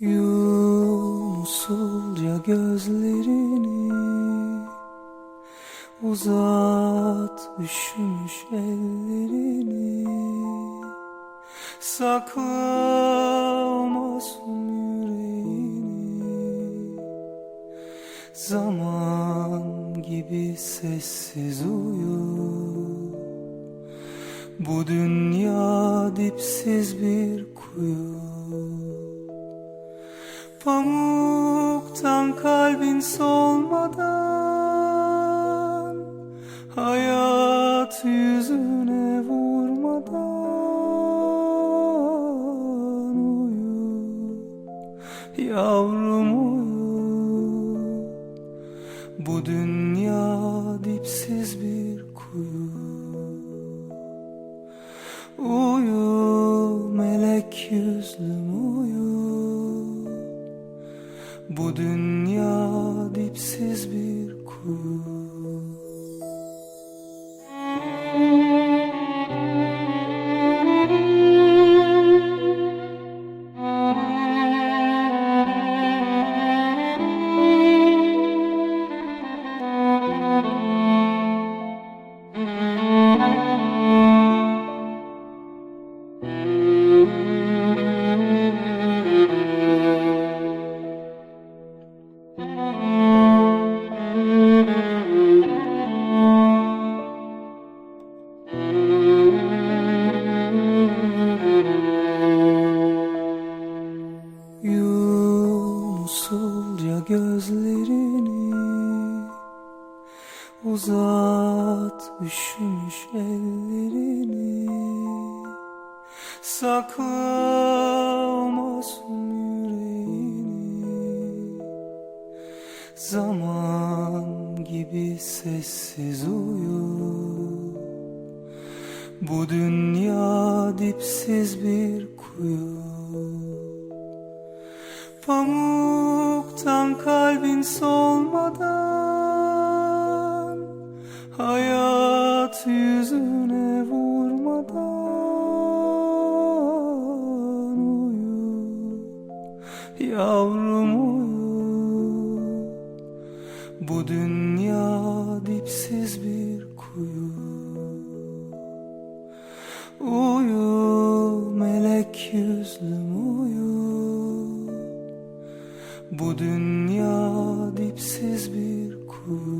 Yum usulca gözlerini Uzat üşümüş ellerini. Sakla masum yüreğini. Zaman gibi sessiz uyu Bu dünya dipsiz bir kuyu Pamuktan kalbin solmadan Hayat yüzüne vurmadan Uyu yavrum uyu Bu dünya dipsiz bir kuyu. Uyu melek yüzlüm Bu dünya dipsiz bir kuyu gözlerini Uzat üşümüş ellerini. Sakla o masum yüreğini. Zaman gibi sessiz uyu Bu dünya dipsiz bir kuyu Pamuktan kalbin solmadan Hayat yüzüne vurmadan Uyu yavrum uyu Bu dünya dipsiz bir kuyu. Uyu melek yüzlüm Bu dünya dipsiz bir kuyu